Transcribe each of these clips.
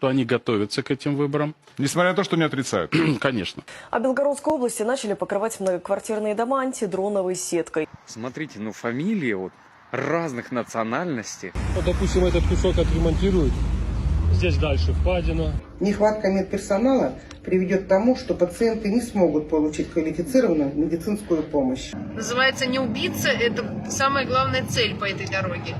что они готовятся к этим выборам. Несмотря на то, что не отрицают. Конечно. А Белгородской области начали покрывать многоквартирные дома антидроновой сеткой. Смотрите, ну фамилии вот разных национальностей. Вот, допустим, этот кусок отремонтируют. Здесь дальше впадина. Нехватка медперсонала приведет к тому, что пациенты не смогут получить квалифицированную медицинскую помощь. Называется не убиться, это самая главная цель по этой дороге.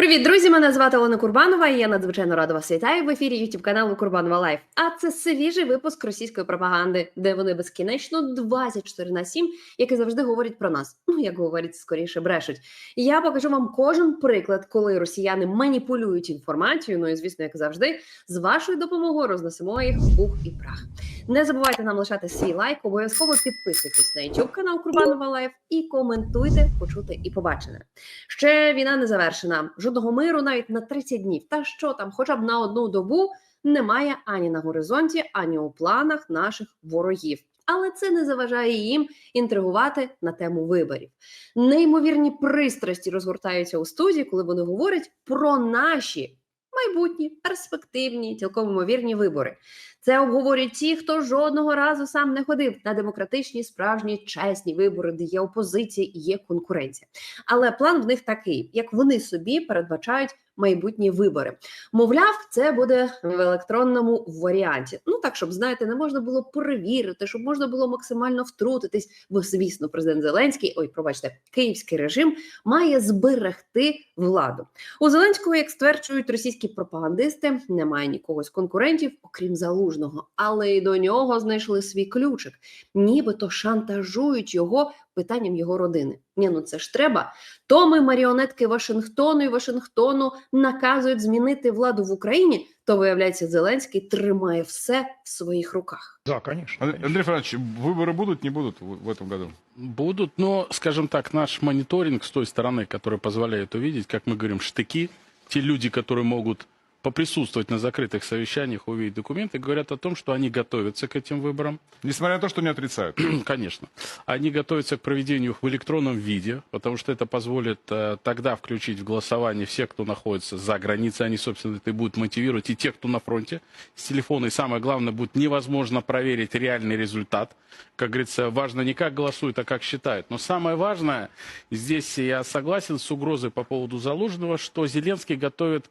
Привіт, друзі! Мене звати Олена Курбанова. і Я надзвичайно рада вас вітаю в ефірі youtube каналу Курбанова Лайф. А це свіжий випуск російської пропаганди, де вони безкінечно 24 на 7, як і завжди говорять про нас. Ну як говорять, скоріше брешуть. Я покажу вам кожен приклад, коли росіяни маніпулюють інформацією. Ну і звісно, як завжди, з вашою допомогою рознесемо їх в пух і прах. Не забувайте нам лишати свій лайк, обов'язково підписуйтесь на youtube канал Курбанова Лайф і коментуйте, почути і побачене. Ще війна не завершена. Жодного миру навіть на 30 днів. Та що там, хоча б на одну добу немає ані на горизонті, ані у планах наших ворогів. Але це не заважає їм інтригувати на тему виборів. Неймовірні пристрасті розгортаються у студії, коли вони говорять про наші майбутні, перспективні, цілком ймовірні вибори. Це обговорюють ті, хто жодного разу сам не ходив на демократичні, справжні, чесні вибори, де є опозиція і є конкуренція. Але план в них такий, як вони собі передбачають майбутні вибори. Мовляв, це буде в електронному варіанті. Ну так, щоб знаєте, не можна було перевірити, щоб можна було максимально втрутитись. Бо, звісно, президент Зеленський, ой, пробачте, київський режим має зберегти владу. У Зеленського, як стверджують російські пропагандисти, немає нікого з конкурентів, окрім залужного, але й до нього знайшли свій ключик, нібито шантажують його питанням його родини. Ні, ну це ж треба. То ми маріонетки Вашингтону і Вашингтону наказують змінити владу в Україні. То виявляється, Зеленський тримає все в своїх руках. Да, конечно. Андрей Андрей Федорович, выборы будут, не будут в в этом году? Будут, но, скажем так, наш мониторинг с той стороны, который позволяет увидеть, как мы говорим, штыки, те люди, которые могут Поприсутствовать на закрытых совещаниях, увидеть документы, говорят о том, что они готовятся к этим выборам. Несмотря на то, что не отрицают. Конечно. Они готовятся к проведению их в электронном виде, потому что это позволит э, тогда включить в голосование всех, кто находится за границей. Они, собственно, это и будут мотивировать и тех, кто на фронте с телефона. И самое главное, будет невозможно проверить реальный результат. Как говорится, важно не как голосуют, а как считают. Но самое важное, здесь я согласен с угрозой по поводу Залужного, что Зеленский готовит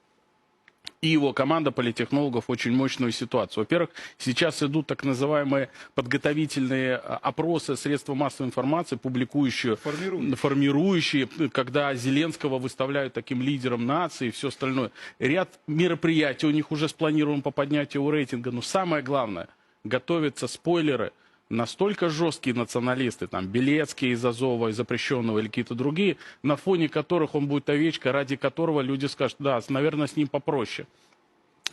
и его команда политтехнологов очень мощную ситуацию. Во-первых, сейчас идут так называемые подготовительные а, опросы средства массовой информации, публикующие, Формируют. формирующие, когда Зеленского выставляют таким лидером нации и все остальное. Ряд мероприятий у них уже спланирован по поднятию рейтинга. Но самое главное, готовятся спойлеры – настолько жесткие националисты, там, Белецкий из Азова, из запрещенного или какие-то другие, на фоне которых он будет овечка, ради которого люди скажут, да, наверное, с ним попроще.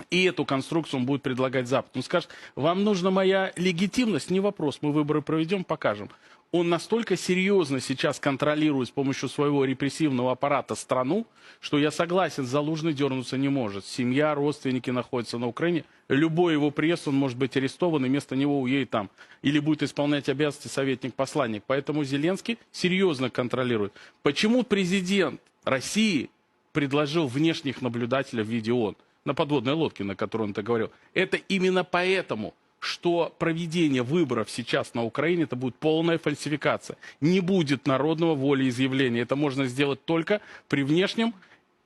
И эту конструкцию он будет предлагать Запад. Он скажет, вам нужна моя легитимность, не вопрос, мы выборы проведем, покажем. Он настолько серьезно сейчас контролирует с помощью своего репрессивного аппарата страну, что я согласен, Залужный дернуться не может. Семья, родственники находятся на Украине. Любой его приезд, он может быть арестован, и вместо него уедет там. Или будет исполнять обязанности советник-посланник. Поэтому Зеленский серьезно контролирует. Почему президент России предложил внешних наблюдателей в виде ООН? на подводной лодке, на которой он это говорил. Это именно поэтому, что проведение выборов сейчас на Украине это будет полная фальсификация. Не будет народного волеизъявления. Это можно сделать только при внешнем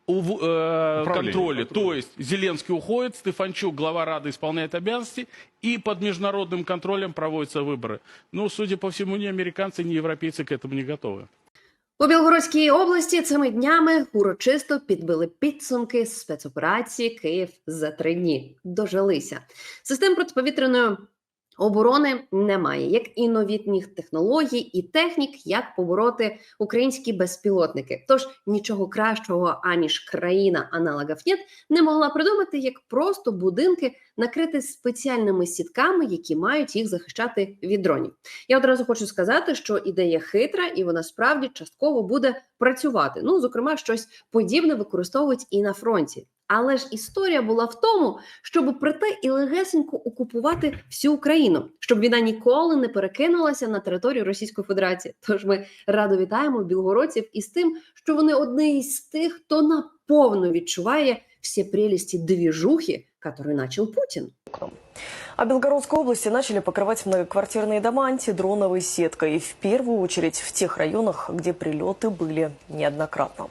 ув- э, Управлении. контроле. То есть Зеленский уходит, Стефанчук, глава Рады, исполняет обязанности, и под международным контролем проводятся выборы. Ну, судя по всему, ни американцы, ни европейцы к этому не готовы. У Білгородській області цими днями урочисто підбили підсумки спецоперації Київ за три дні. Дожилися. Систем протиповітряної оборони немає, як і новітніх технологій і технік, як побороти українські безпілотники. Тож нічого кращого аніж країна аналогів нет не могла придумати, як просто будинки накрити спеціальними сітками, які мають їх захищати від дронів. Я одразу хочу сказати, що ідея хитра, і вона справді частково буде працювати. Ну, зокрема, щось подібне використовують і на фронті. Але ж історія була в тому, щоб прийти і легесенько окупувати всю Україну, щоб війна ніколи не перекинулася на територію Російської Федерації. Тож ми радо вітаємо білгородців із тим, що вони одні із тих, хто наповно відчуває всі прелісті двіжухи, які почав Путін. А Белгородской области начали покрывать многоквартирные дома антидроновой сеткой. В первую очередь в тех районах, где прилеты были неоднократно.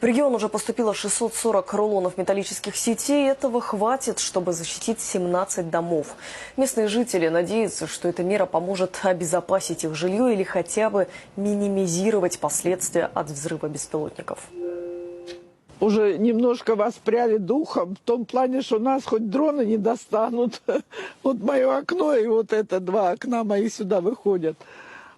В регион уже поступило 640 рулонов металлических сетей. Этого хватит, чтобы защитить 17 домов. Местные жители надеются, что эта мера поможет обезопасить их жилье или хотя бы минимизировать последствия от взрыва беспилотников. Уже немножко воспряли духом, в том плане, что нас хоть дроны не достанут. Вот мое окно и вот это два окна мои сюда выходят.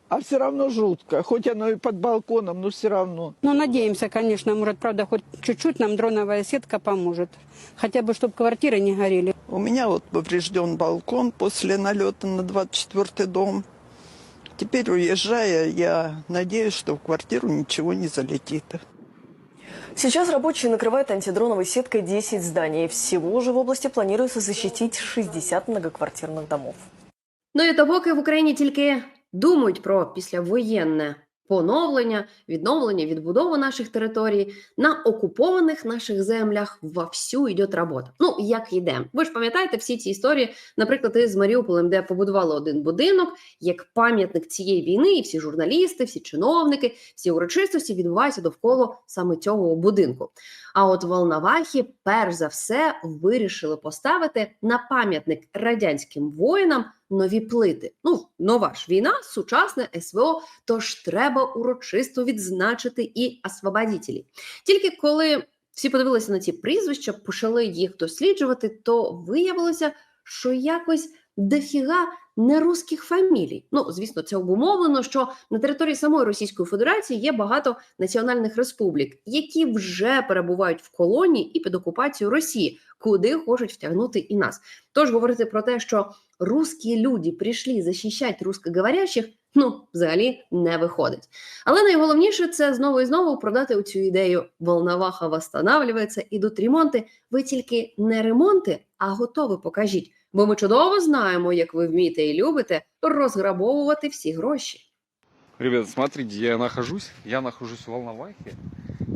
А все равно жутко, хоть оно и под балконом, но все равно. Ну, надеемся, конечно, может, правда, хоть чуть-чуть нам дроновая сетка поможет. Хотя бы, чтобы квартиры не горели. У меня вот поврежден балкон после налета на 24 дом. Теперь, уезжая, я надеюсь, что в квартиру ничего не залетит. Сейчас рабочие накрывают антидроновой сеткой 10 зданий. Всего же в области планируется защитить 60 многоквартирных домов. Ну і то поки в Україні тільки думають про післявоєнне поновлення, відновлення, відбудову наших територій на окупованих наших землях вовсю йде робота. Ну як йде? Ви ж пам'ятаєте всі ці історії, наприклад, із Маріуполем, де побудували один будинок як пам'ятник цієї війни, і всі журналісти, всі чиновники, всі урочистості відбуваються довкола саме цього будинку. А от Волновахи, перш за все, вирішили поставити на пам'ятник радянським воїнам нові плити. Ну, нова ж війна, сучасне СВО, тож треба урочисто відзначити і освободітелі. Тільки коли всі подивилися на ці прізвища, почали їх досліджувати, то виявилося, що якось дофіга нерусських фамілій. Ну, звісно, це обумовлено, що на території самої Російської Федерації є багато національних республік, які вже перебувають в колонії і під окупацією Росії, куди хочуть втягнути і нас. Тож говорити про те, що русські люди прийшли захищати русскоговорящих, ну взагалі не виходить. Але найголовніше це знову і знову продати цю ідею. Волноваха восстанавливається, ідуть ремонти. Ви тільки не ремонти, а готові покажіть. Бо ми чудово знаємо, як ви вмієте і любите розграбовувати всі гроші. Ребята, смотрите, я нахожусь, я нахожусь в Волновахе.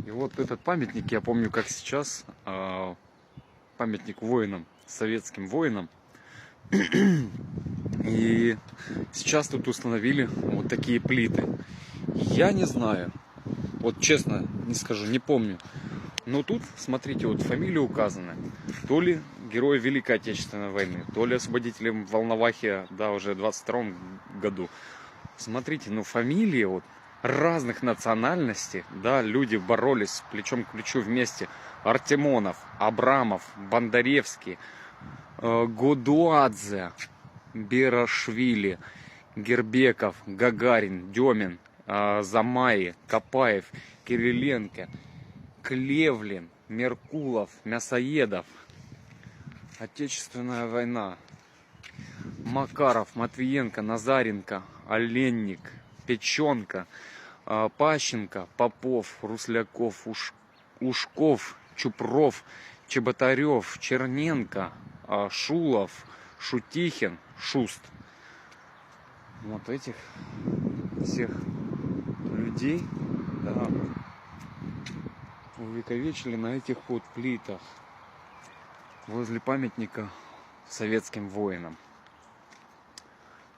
И вот этот памятник, я помню, как сейчас, памятник воинам, советским воинам. И сейчас тут установили вот такие плиты. Я не знаю, вот честно не скажу, не помню. Но тут, смотрите, вот фамилии указаны. То ли герои Великой Отечественной войны, то ли освободителем Волновахи, да, уже в 22 году. Смотрите, ну фамилии вот разных национальностей, да, люди боролись плечом к плечу вместе. Артемонов, Абрамов, Бондаревский, э, Гудуадзе, Берашвили, Гербеков, Гагарин, Демин, э, Замаи, Капаев, Кириленко, Клевлин, Меркулов, Мясоедов. Отечественная война. Макаров, Матвиенко, Назаренко, Оленник, Печенко, а, Пащенко, Попов, Русляков, Уш- Ушков, Чупров, Чеботарев, Черненко, а, Шулов, Шутихин, Шуст. Вот этих всех людей да, увековечили на этих вот плитах возле памятника советским воинам.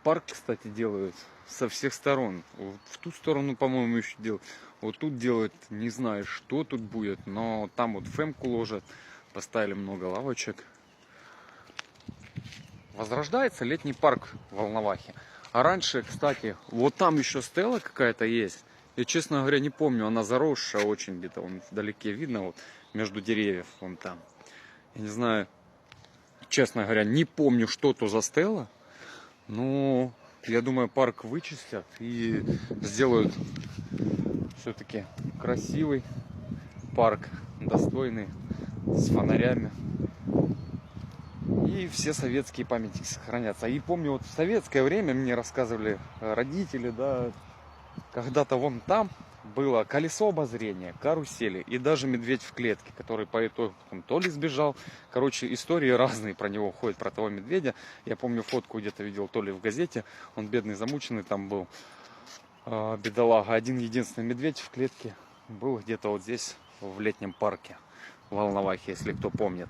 Парк, кстати, делают со всех сторон. Вот в ту сторону, по-моему, еще делают. Вот тут делают, не знаю, что тут будет, но там вот фемку ложат, поставили много лавочек. Возрождается летний парк в Волновахе. А раньше, кстати, вот там еще стела какая-то есть. Я, честно говоря, не помню, она заросшая очень где-то, вон вдалеке видно, вот между деревьев, вон там. Я не знаю, честно говоря, не помню, что то за стела. Но я думаю, парк вычистят и сделают все-таки красивый парк, достойный, с фонарями. И все советские памятники сохранятся. И помню, вот в советское время мне рассказывали э, родители, да, когда-то вон там было колесо обозрения, карусели и даже медведь в клетке, который по итогу то ли сбежал. Короче, истории разные про него ходят, про того медведя. Я помню фотку где-то видел, то ли в газете. Он бедный, замученный там был. А, бедолага. Один единственный медведь в клетке был где-то вот здесь, в летнем парке. В Волновахе, если кто помнит.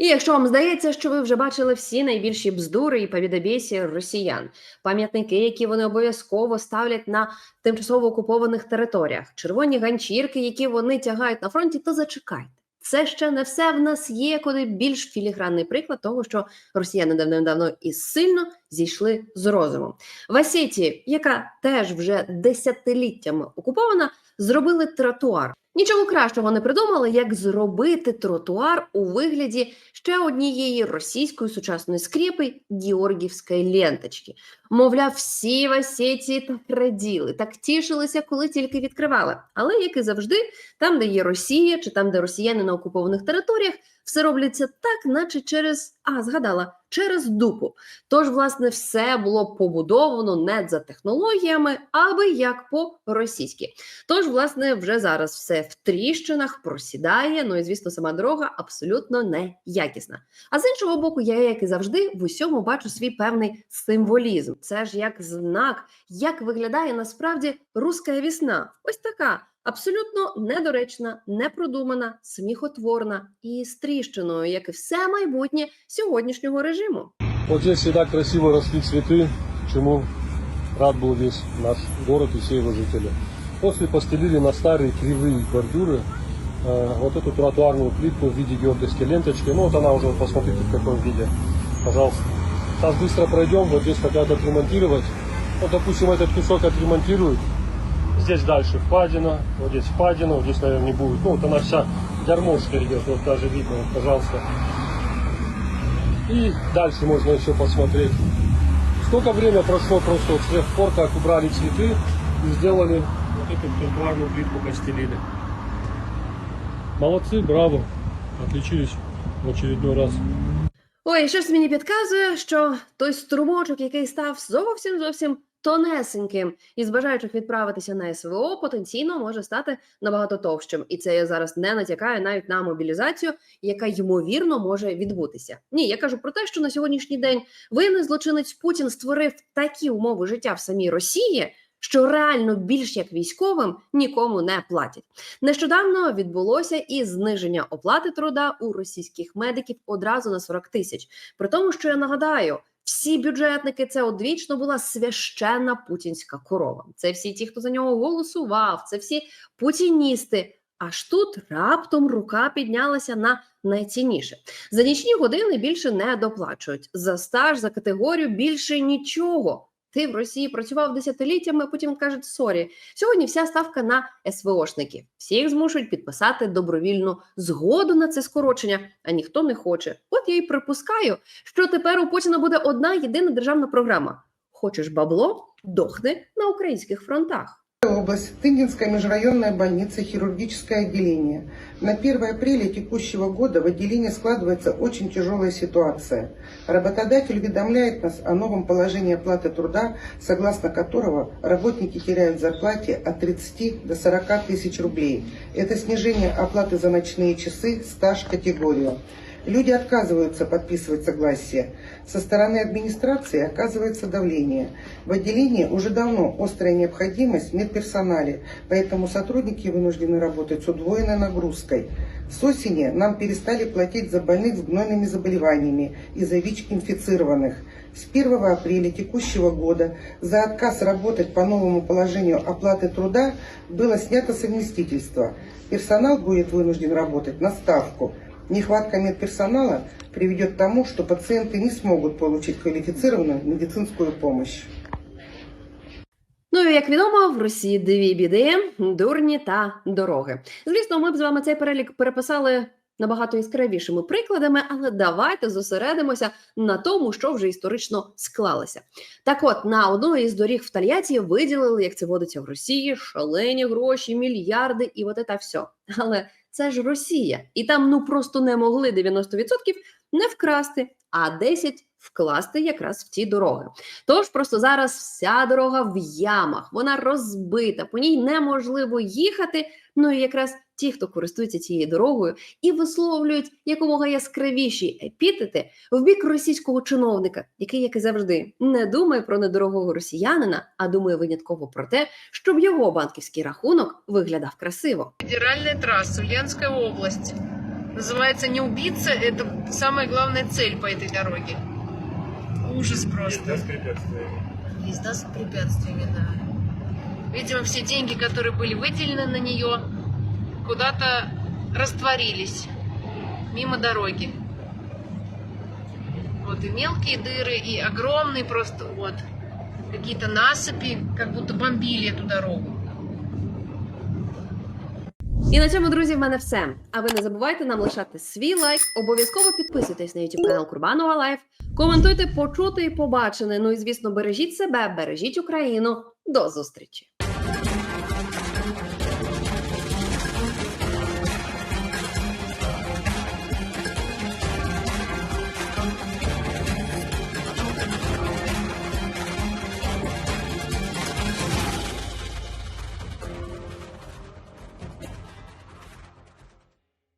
І якщо вам здається, що ви вже бачили всі найбільші бздури і повідобєсі росіян, пам'ятники, які вони обов'язково ставлять на тимчасово окупованих територіях, червоні ганчірки, які вони тягають на фронті, то зачекайте. Це ще не все. В нас є куди більш філігранний приклад того, що росіяни давним-давно і сильно зійшли з розуму. В Осетії, яка теж вже десятиліттями окупована, зробили тротуар. Нічого кращого не придумали, як зробити тротуар у вигляді ще однієї російської сучасної скріпи Георгівської ленточки. Мовляв, всі в Осетії так раділи, так тішилися, коли тільки відкривали. Але як і завжди, там, де є Росія, чи там, де росіяни на окупованих територіях, все робляться так, наче через а згадала через дупу. Тож, власне, все було побудовано не за технологіями, аби як по-російськи. Тож, власне, вже зараз все в тріщинах просідає. Ну і звісно, сама дорога абсолютно неякісна. А з іншого боку, я, як і завжди, в усьому бачу свій певний символізм. Це ж як знак, як виглядає насправді руська вісна. Ось така. Абсолютно недоречна, непродумана, сміхотворна і з тріщиною, як і все майбутнє сьогоднішнього режиму. Вот здесь всегда красиво росли цветы, чему рад был весь наш город и все его жители. После постелили на старые кривые бордюры э, вот эту тротуарную плитку в виде георгиевской ленточки. Ну вот она уже, вот посмотрите в каком виде, пожалуйста. Сейчас быстро пройдем, вот здесь хотят отремонтировать. Вот, допустим, этот кусок отремонтируют. Здесь дальше впадина, вот здесь впадина, вот здесь, наверное, не будет. Ну, вот она вся гармошка идет, вот даже видно, вот, пожалуйста. И дальше можно еще посмотреть. Сколько время прошло просто вот с тех пор, как убрали цветы и сделали вот эту тротуарную плитку постелили. Молодцы, браво. Отличились в очередной раз. Ой, щось мені підказує, що той струмочок, який став зовсім зовсім тонесеньким, із бажаючих відправитися на СВО, потенційно може стати набагато товщим. І це я зараз не натякаю навіть на мобілізацію, яка ймовірно може відбутися. Ні, я кажу про те, що на сьогоднішній день воєнний злочинець Путін створив такі умови життя в самій Росії. Що реально більш як військовим нікому не платять. Нещодавно відбулося і зниження оплати труда у російських медиків одразу на 40 тисяч. При тому, що я нагадаю, всі бюджетники це одвічно була священна путінська корова. Це всі ті, хто за нього голосував, це всі путіністи. Аж тут раптом рука піднялася на найцінніше. За нічні години більше не доплачують. За стаж, за категорію більше нічого. Ти в Росії працював десятиліттями, потім кажуть сорі. Сьогодні вся ставка на СВОшників. Всіх змушують підписати добровільну згоду на це скорочення, а ніхто не хоче. От я й припускаю, що тепер у Путіна буде одна єдина державна програма: хочеш бабло, дохни на українських фронтах. Область, Тындинская межрайонная больница, хирургическое отделение. На 1 апреля текущего года в отделении складывается очень тяжелая ситуация. Работодатель уведомляет нас о новом положении оплаты труда, согласно которого работники теряют зарплате от 30 до 40 тысяч рублей. Это снижение оплаты за ночные часы, стаж, категорию. Люди отказываются подписывать согласие. Со стороны администрации оказывается давление. В отделении уже давно острая необходимость в медперсонале, поэтому сотрудники вынуждены работать с удвоенной нагрузкой. С осени нам перестали платить за больных с гнойными заболеваниями и за ВИЧ-инфицированных. С 1 апреля текущего года за отказ работать по новому положению оплаты труда было снято совместительство. Персонал будет вынужден работать на ставку. Нехватка медперсонала приведет к тому, что пациенты не смогут получить квалифицированную медицинскую помощь. Ну як відомо, в Росії дві біди: дурні та дороги. Звісно, ми б з вами цей перелік переписали набагато яскравішими прикладами, але давайте зосередимося на тому, що вже історично склалося. Так, от на одну із доріг в Тольятті виділили, як це водиться в Росії, шалені гроші, мільярди, і от це все. Але це ж Росія, і там ну просто не могли 90% не вкрасти, а 10 вкласти якраз в ті дороги. Тож просто зараз вся дорога в ямах, вона розбита, по ній неможливо їхати. Ну і якраз ті, хто користується цією дорогою і висловлюють якомога яскравіші епітети в бік російського чиновника, який, як і завжди, не думає про недорогого росіянина, а думає винятково про те, щоб його банківський рахунок виглядав красиво. Федеральная трасса, Ульяновская область. Называется не убийца, это самая главная цель по этой дороге. Ужас просто. Есть, да, с препятствиями, да. Видимо, все деньги, которые были выделены на нее, куда-то растворились мимо дороги. Вот и мелкие дыры, и огромные просто вот какие-то насыпи, как будто бомбили эту дорогу. І на цьому, друзі, в мене все. А ви не забувайте нам лишати свій лайк, обов'язково підписуйтесь на YouTube канал Курбанова Лайф, коментуйте почути і побачене. Ну і звісно, бережіть себе, бережіть Україну. До зустрічі!